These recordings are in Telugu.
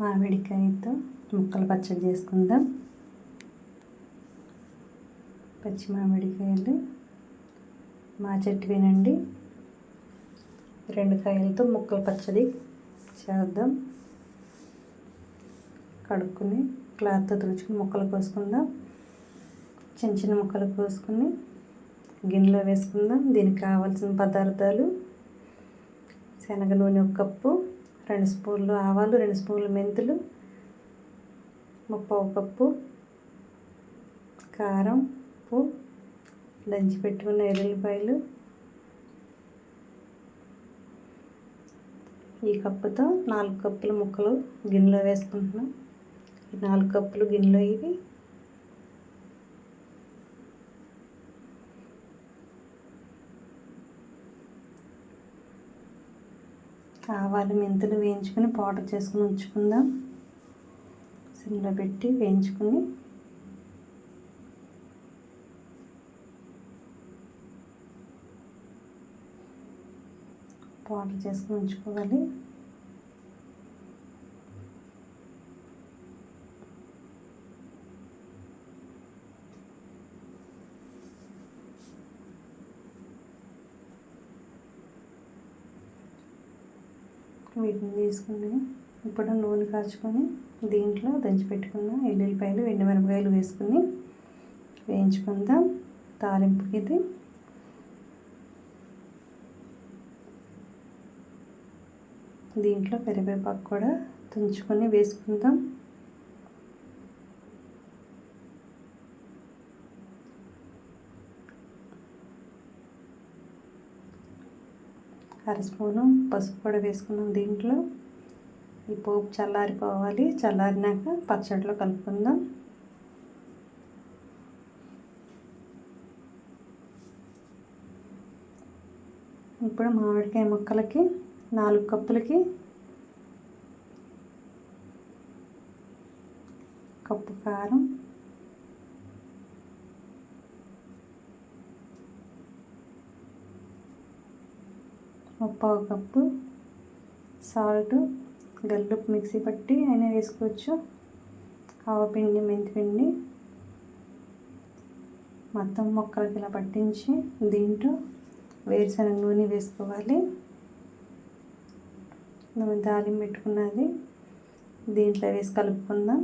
మామిడికాయతో ముక్కలు పచ్చడి చేసుకుందాం. పచ్చి మామిడికాయలు మా చెట్టువేనండి. రెండు కాయలతో ముక్కలు పచ్చడి చేద్దాం. కడుక్కొని క్లాత్తో తుడుచుకుని ముక్కలు కోసుకుందాం. చిన్న చిన్న ముక్కలు కోసుకుని గిన్నెలో వేసుకుందాం. దీనికి కావాల్సిన పదార్థాలు శనగ నూనె ఒక కప్పు రెండు స్పూన్లు ఆవాలు రెండు స్పూన్లు మెంతులు ముప్పావు కప్పు కారం ఉప్పు దంచి పెట్టుకున్న ఎల్లుల్లిపాయలు. ఈ కప్పుతో నాలుగు కప్పుల ముక్కలు గిన్నెలో వేసుకుంటున్నాం. ఈ నాలుగు కప్పులు గిన్నెలో ఇవి ఆవాలు మెంతులు వేయించుకొని పౌడర్ చేసుకుని ఉంచుకుందాం. సిమ్లో పెట్టి వేయించుకుని పౌడర్ చేసుకుని ఉంచుకోవాలి. వీటిని తీసుకుని ఇప్పుడు నూనె కాచుకొని దీంట్లో దంచి పెట్టుకున్న ఎల్లుల్లిపాయలు ఎండుమిరపకాయలు వేసుకుని వేయించుకుందాం. తాలింపుకి ఇది. దీంట్లో కరివేపాకు కూడా తుంచుకొని వేసుకుందాం. అర స్పూను పసుపు కూడా వేసుకున్నాం దీంట్లో. ఈ పోపు చల్లారిపోవాలి. చల్లారినాక పచ్చడిలో కలుపుకుందాం. ఇప్పుడు మామిడికాయ ముక్కలకి నాలుగు కప్పులకి కప్పు కారం ముప్పావు కప్పు సాల్ట్ గల్లుపు మిక్సీ పట్టి అయినా వేసుకోవచ్చు. ఆవపిండి మెంతిపిండి మొత్తం మొక్కలకి ఇలా పట్టించి దీంట్లో వేరుశనగ నూనె వేసుకోవాలి. నూనె తాలింపు పెట్టుకున్నది దీంట్లో వేసి కలుపుకుందాం.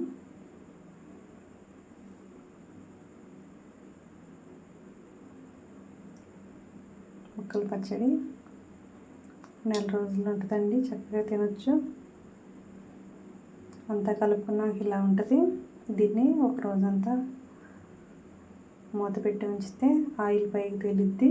ముక్కలు పచ్చడి నెల రోజులు ఉంటుందండి చక్కగా తినొచ్చు. అంతా కలుపుకున్నాక ఇలా ఉంటుంది. దీన్ని ఒక రోజంతా మూత పెట్టి ఉంచితే ఆయిల్ పైకి తేలిద్ది.